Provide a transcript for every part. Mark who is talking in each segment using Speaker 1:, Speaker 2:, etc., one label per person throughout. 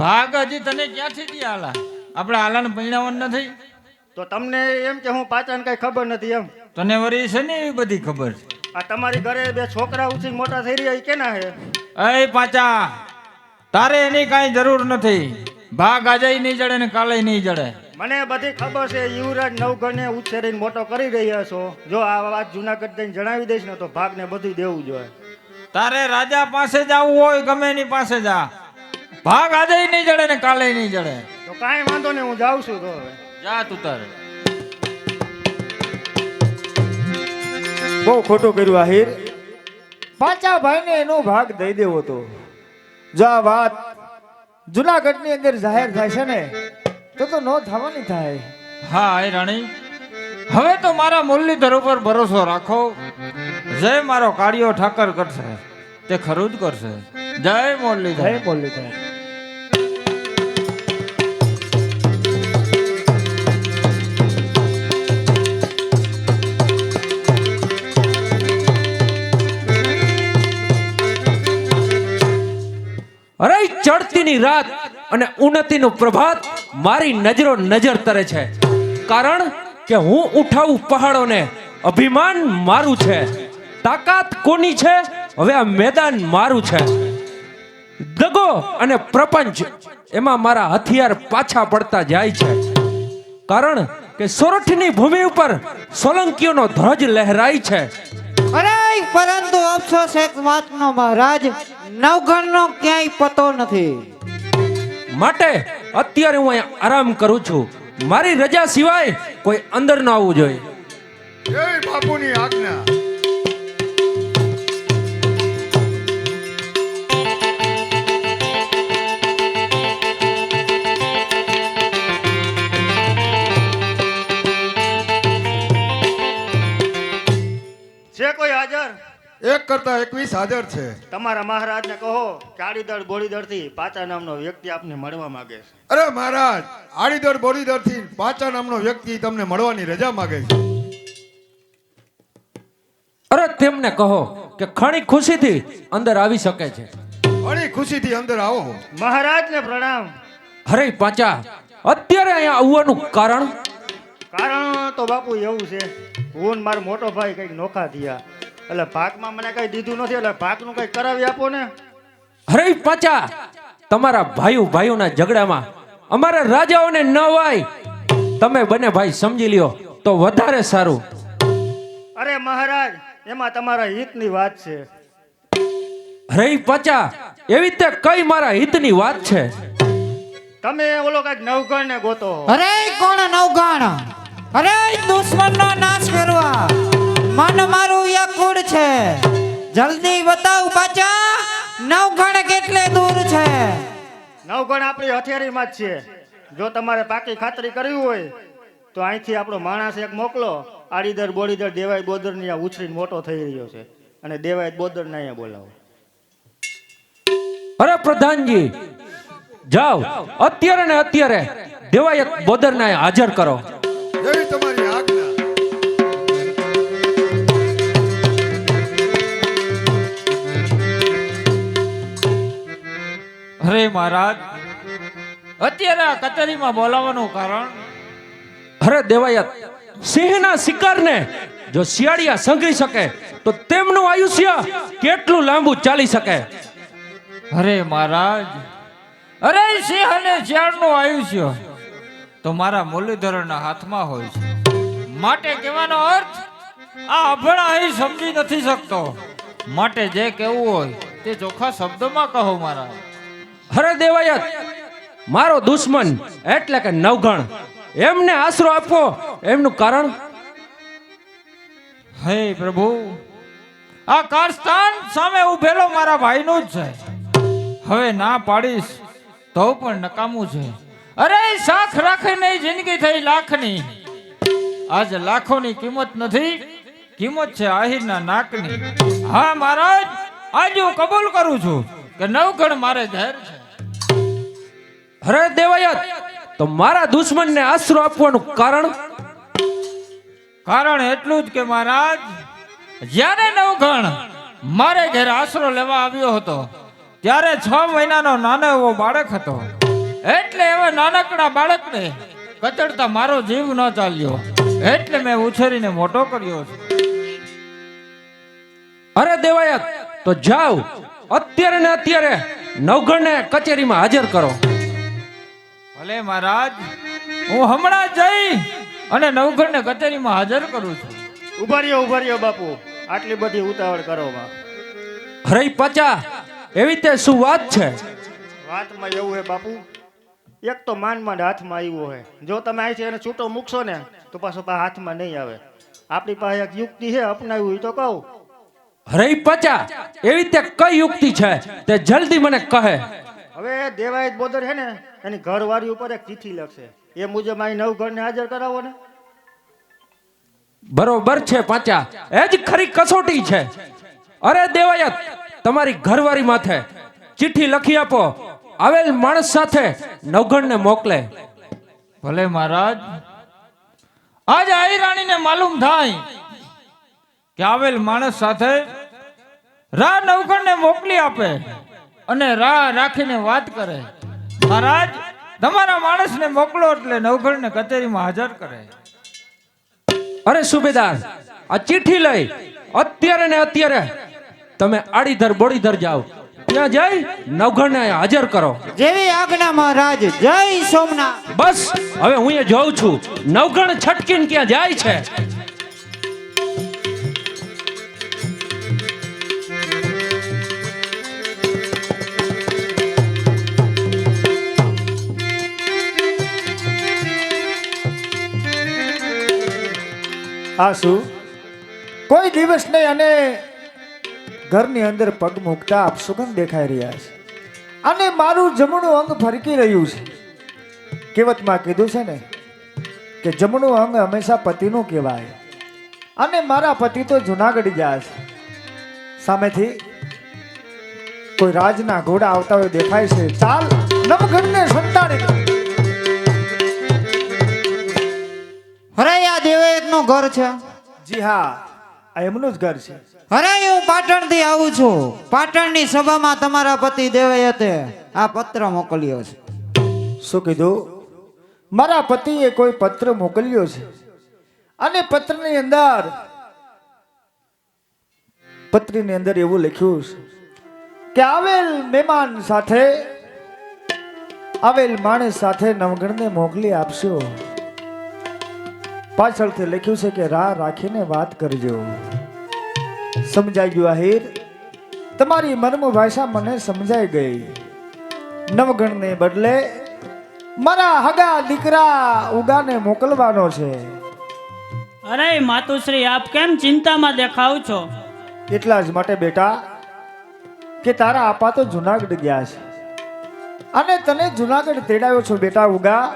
Speaker 1: ભાગ હજી તને ક્યાંથી દી આલા? આપણે આલાને પૈણાવન નથી.
Speaker 2: તો તમને એમ કે હું પાચાને કઈ ખબર નથી એમ.
Speaker 1: તને વરી છે ને એવી બધી ખબર?
Speaker 2: આ તમારી ઘરે બે છોકરા ઉછી મોટા થઈ રહ્યા કે કેના હે?
Speaker 1: એ પાચા તારે એની કાંઈ જરૂર નથી. ભાગ આજે નહીં જડે ને કાલે નહીં જડે.
Speaker 2: મને બધી ખબર છે યુવરાજ નવઘણને ઉછેરીને મોટો કરી રહ્યા છો. જો આ વાત જુનાગઢ જઈને જણાવી દઈશ ને તો ભાગને બધું દેવું જોઈએ.
Speaker 1: તારે રાજા પાસે જવું હોય ગમે એની પાસે જા. ભાગ આજે નહીં જડે ને કાલે નહીં જડે.
Speaker 2: તો કાંઈ વાંધો નહીં હું જાઉં છું તો હવે.
Speaker 1: જા તું તારે.
Speaker 3: બહુ ખોટું કર્યું આહિર. પાંચા ભાઈને એનો ભાગ દઈ દેવો તો. જો આ વાત જુનાગઢની અંદર જાહેર થાય છે ને તો તો નો થવાની થાય.
Speaker 1: હા એ રાણી. હવે તો મારા મુરલીધર ઉપર ભરોસો રાખો. જય મારો કાળિયો ઠાકર કરશે તે ખરું જ કરશે. જય મુરલીધર.
Speaker 3: જય મુરલીધર.
Speaker 4: અરે, ચડતીની રાત અને ઉન્નતિનું પ્રભાત મારી નજરો નજર તરે છે. કારણ કે હું ઉઠાવું પહાડોને અભિમાન મારું છે. તાકાત કોની છે? હવે આ મેદાન મારું છે. દગો અને પ્રપંચ એમાં મારા હથિયાર પાછા પડતા જાય છે. કારણ કે સોરઠની ભૂમિ ઉપર સોલંકીઓનો ધ્વજ લહેરાય છે.
Speaker 5: અરે, પરંતુ અફસોસ એક વાતનો મહારાજ નવઘણનો ક્યાંય પતો નથી.
Speaker 4: માટે અત્યારે હું અહીંયા આરામ કરું છું. મારી રજા સિવાય કોઈ અંદર ન આવવું જોઈએ.
Speaker 6: બાપુની આજ્ઞા. એક કરતા એકવીસ હાજર છે.
Speaker 2: તમારા મહારાજને કહો કાળીદળ બોળીદળથી પાચા નામનો વ્યક્તિ આપને મળવા માંગે છે.
Speaker 6: અરે મહારાજ આડીદર બોડીદરથી પાચા નામનો વ્યક્તિ તમને મળવાની રજા માંગે છે.
Speaker 4: અરે તેમને કહો કે ખણી ખુશીથી અંદર આવી શકે છે.
Speaker 6: ઘણી ખુશીથી અંદર આવો.
Speaker 2: મહારાજને પ્રણામ.
Speaker 4: અરે પાચા અત્યારે અહીંયા આવવાનું કારણ?
Speaker 2: કારણ તો બાપુ એવું છે. હું મારો મોટો ભાઈ કંઈક નોખા થયા. એટલે ભાગમાં મને કઈ દીધું નથી એટલે ભાગનું કઈ કરાવી આપો ને.
Speaker 4: અરે પાછા તમારા ભાઈઓ ભાઈઓના ઝઘડામાં અમારા રાજાઓને ન વાય. તમે બંને ભાઈ સમજી લ્યો તો વધારે સારું.
Speaker 2: અરે મહારાજ એમાં તમારા હિતની વાત છે.
Speaker 4: અરે પાછા એવી તે કઈ મારા હિતની વાત છે?
Speaker 2: તમે ઓલો કંઈક નવગણ ને ગોતો.
Speaker 5: અરે કોણ નવગણ? અરે દુશ્મનનો નાશ કરવા. મન મારું યકુડ છે. જલ્દી બતાવ પાછા નવઘણ કેટલે દૂર છે?
Speaker 2: નવગણ આપણી હથિયારીમાં જ છે. જો તમારે પાકી ખાતરી કરવી હોય તો અહીંથી આપણો માણસ એક મોકલો. આડીદર બોડીદર દેવાય બોદરની ઉછરીને મોટો થઈ રહ્યો છે. અને દેવાય બોદર ને અહીંયા બોલાવો.
Speaker 4: અરે પ્રધાનજી જાઓ. અત્યારે ને અત્યારે દેવાય બોદરને હાજર કરો.
Speaker 1: અરે મહારાજ અત્યારે આ કચેરીમાં બોલાવવાનું કારણ?
Speaker 4: અરે દેવાયત સિંહના શિકારને જો શિયાળિયા સંઘરી શકે તો તેમનું આયુષ્ય કેટલું લાંબુ ચાલી શકે?
Speaker 1: અરે મહારાજ અરે સિંહ અને શિયાળનું આયુષ્ય તો મારા મુરલીધરના હાથમાં હોય છે. માટે કહેવાનો અર્થ આ અભણા અહીં સમજી નથી શકતો. માટે જે કહેવું હોય તે ચોખ્ખા શબ્દોમાં કહો મહારાજ.
Speaker 4: અરે દેવાયત મારો દુશ્મન એટલે કે નવગણ. એમને આશરો આપવો એમનું કારણ?
Speaker 1: હે પ્રભુ, આ કારસ્તાન સામે ઉભેલો મારા ભાઈનું જ છે. હવે ના પાડીશ, તો પણ નકામું છે. અરે સાખ રાખે નહીં જિંદગી થઈ લાખની. આજ લાખોની કિંમત નથી, કિંમત છે આહિરના નાકની. હા, મહારાજ, આજ હું કબૂલ કરું છું. કે નવગણ મારે ઝેર છે.
Speaker 4: હરે દેવાયત તો મારા દુશ્મનને આશરો આપવાનું કારણ?
Speaker 1: કારણ એટલું જ કે મહારાજ જ્યારે નવગણ મારે ઘેર આશરો લેવા આવ્યો હતો ત્યારે છ મહિનાનો નાનો એવો બાળક હતો. એટલે એવા નાનકડા બાળકને કચડતા મારો જીવ ન ચાલ્યો. એટલે મેં ઉછેરીને મોટો કર્યો છે.
Speaker 4: અરે દેવાયત તો જાઓ. અત્યારે ને અત્યારે નવઘણને કચેરીમાં હાજર કરો.
Speaker 1: ભલે મહારાજ હું હમણાં જઈ અને નવઘણને કચેરીમાં હાજર કરું છું.
Speaker 2: ઊભા રહ્યો ઊભા રહ્યો બાપુ. આટલી બધી ઉતાવળ કરો બાપ
Speaker 4: હરે પચા એવી તે શું વાત છે?
Speaker 2: વાતમાં એવું હે બાપુ એક તો માંડ માંડ હાથમાં આવ્યો હે જો તમે અહીંથી એને છૂટો મૂકશો ને તો પાછો પા હાથમાં નહીં આવે. આપણી પાસે એક યુક્તિ છે અપનાવી હોય તો કહું.
Speaker 4: હરે પચા એવી તે કઈ યુક્તિ છે તે જલ્દી મને કહે.
Speaker 2: હવે દેવાયત બોદર છે ને એની ઘરવાળી ઉપર એક ચિઠ્ઠી લખશે. એ મુજબ અહીં નવ ઘરને હાજર કરાવો ને.
Speaker 4: બરોબર છે પાચા એ જ ખરી કસોટી છે. અરે દેવાયત તમારી ઘરવાળી માથે ચિઠ્ઠી લખી આપો. આવેલ માણસ સાથે નવઘણને મોકલે.
Speaker 1: ભલે મહારાજ. આજ આઈ રાણીને માલુમ થાય કે આવેલ માણસ સાથે રા નવગણને મોકલી આપે અને રાહ રાખીને વાત કરે. મહારાજ તમારા માણસને મોકલો એટલે નવગણને કચેરીમાં હાજર કરે.
Speaker 4: અરે સુબેદાર આ ચિઠ્ઠી લઈ. અત્યારે ને અત્યારે તમે આડીધર બોડીધર જાઓ. ત્યાં જઈ નવઘણને હાજર કરો.
Speaker 5: જેવી આજ્ઞા મહારાજ જય સોમનાથ.
Speaker 4: બસ હવે હું એ જોઉં છું. નવગણ છટકીને ક્યાં જાય છે?
Speaker 3: આ શું? કોઈ દિવસ નહીં, અને ઘરની અંદર પગ મૂકતા સુગંધ દેખાઈ રહ્યા છે. અને મારું જમણું અંગ ફરકી રહ્યું છે. કહેવતમાં કીધું છે ને, કે જમણું અંગ હંમેશા પતિનું કહેવાય. અને મારા પતિ તો જુનાગઢ ગયા છે. સામેથી કોઈ રાજના ઘોડા આવતા હોય, દેખાય છે. ચાલ નવઘણને સંતાડી
Speaker 5: નું ઘર છે?
Speaker 3: જી હા આ એમનું જ ઘર છે.
Speaker 5: અરે હું પાટણથી આવું છું. પાટણની સભામાં તમારા પતિ દેવાયતે આ પત્ર મોકલ્યો છે.
Speaker 3: શું કીધું? મારા પતિએ કોઈ પત્ર મોકલ્યો છે. અને પત્રની અંદર પત્રની અંદર એવું લખ્યું છે કે આવેલ મહેમાન સાથે આવેલ માણસ સાથે નવગણને મોકલી આપશો. પાછળથી લખ્યું છે કે રાહ રાખીને વાત કરજો. સમજાઈ ગયું આહિર? તમારી મર્મ ભાષા મને સમજાઈ ગઈ. નવગણને બદલે મારા હગા દીકરા ઉગાને મોકલવાનો છે.
Speaker 7: અરે માતુશ્રી આપ કેમ ચિંતામાં દેખાવ છો?
Speaker 3: એટલા જ માટે બેટા કે તારા આપા તો જુનાગઢ ગયા છે. અને તને જુનાગઢ તેડાવ્યો છો બેટા ઉગા?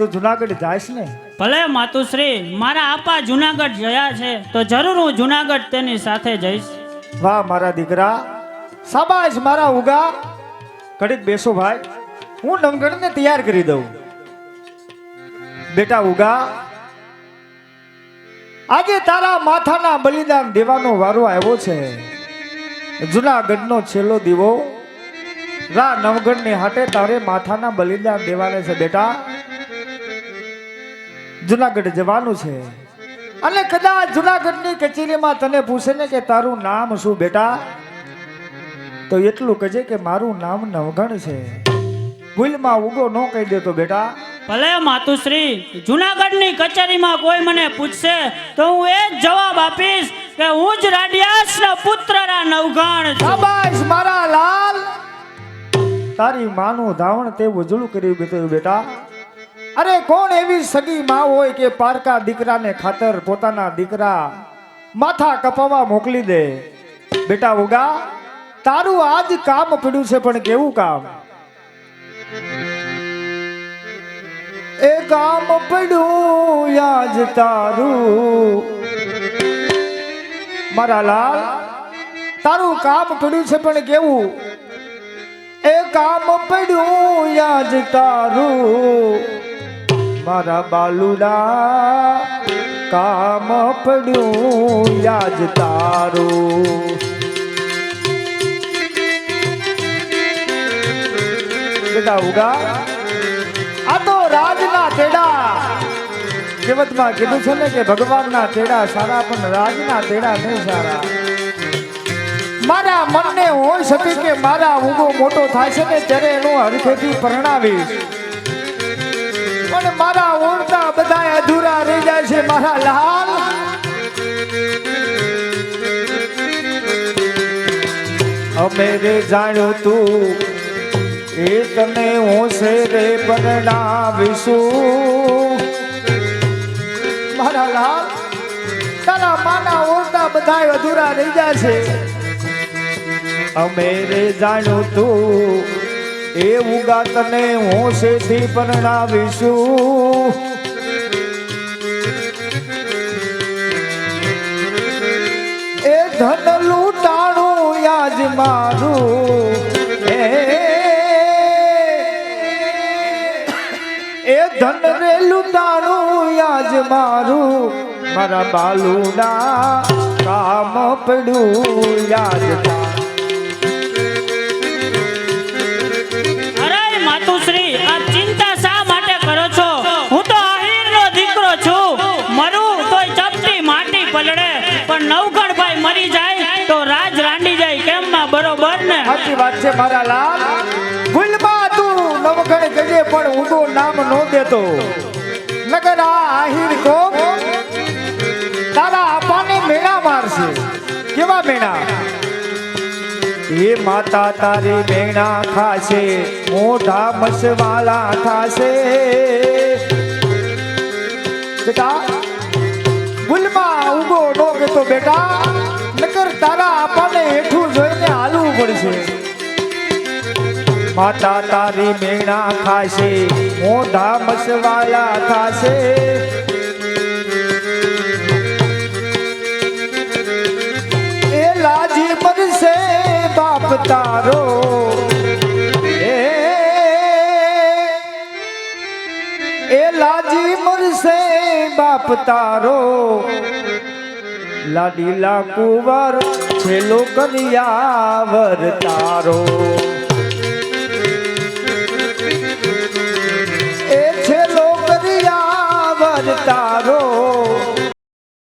Speaker 3: તો જુનાગઢ જાયશ ને?
Speaker 7: ભલે માતુશ્રી મારા આપા જુનાગઢ ગયા છે તો જરૂર હું જુનાગઢ તેની સાથે જઈશ.
Speaker 3: વાહ મારા દીકરા. સાબાશ મારા ઉગા. ઘડીક બેસો ભાઈ. હું નવગણને તૈયાર કરી દઉં. બેટા ઉગા આજે તારા માથાના બલિદાન દેવાનો વારો આવ્યો છે. જુનાગઢનો છેલ્લો દીવો. રા ની હાટે તારે માથાના બલિદાન દેવાને છે બેટા. જુનાગઢ જવાનું છે. અને કદાચ જુનાગઢની કચેરીમાં તને પૂછે ને કે તારું નામ શું બેટા? તો એટલું કહેજે કે મારું નામ નવગણ છે. ભૂલમાં ઉગો ન કહી દેતો બેટા.
Speaker 7: ભલે માતુશ્રી જુનાગઢની કચેરીમાં કોઈ મને પૂછશે તો હું એ જ જવાબ આપીશ કે હું જ રાડિયાસના પુત્રના નવગણ
Speaker 3: શાબાશ મારા લાલ. તારી માનું ધાવણ તે ઉજળું કર્યું બેટા. અરે કોણ એવી સગી માં હોય કે પારકા દીકરાને ખાતર પોતાના દીકરા માથા કપાવા મોકલી દે? બેટા ઉગા, તારું આજ કામ પડ્યું છે, પણ કેવું કામ? એ કામ પડ્યું આજ તારું. મારા લાલ, તારું કામ પડ્યું છે, પણ કેવું? એ કામ પડ્યું આજ તારું. મારા બાલુડા, કામ પડ્યું યાજ તારું. બેટા ઉગા, આ તો રાજના તેડા. કહેવતમાં કીધું છે ને કે ભગવાનના તેડા સારા, પણ રાજના તેડા નહીં સારા. મારા મનને હોય શકે કે મારા ઊંઘો મોટો થાય છે ને ત્યારે એનું હરખેથી પરણાવીશ. પણ મારા ઓળતા બધા અધૂરા રહી જાય છે મારા લાલ. અમે રે જાણ્યું તું, એ તને છે રે બનાવીશું મારા લાલ, તારા માના ઓળતા બધા અધૂરા રહી જાય છે. અમે રે જાણ્યું તું એ ગાતને હું હોશેથી પરણાવીશું. એ ધન લૂંટાણું યાજ મારું. એ ધન રે લૂંટાણું યાજ મારું. મારા બાલુના કામ પડ્યું યાદ સાચી વાત છે મારા લાલ. ભૂલમાં તું નવગણ જજે પણ ઊંધો નામ નો દેતો. નગર આ આહીર કો તારા આપાને મેણા મારશે. કેવા મેણા એ માતા તારી મેણા ખાશે. મોઢા મસવાલા ખાશે બેટા ગુલમાં ઉગો નો તો બેટા. નકર તારા જોઈને હાલવું માતા તારી મેણા ખાશે, મોઢા મસવાલા ખાશે. એ લાજી મરશે બાપ તારો. એ લાજી મરશે બાપ તારો. લાડીલા કુંવર છેલ્લો કન્યાવર તારો.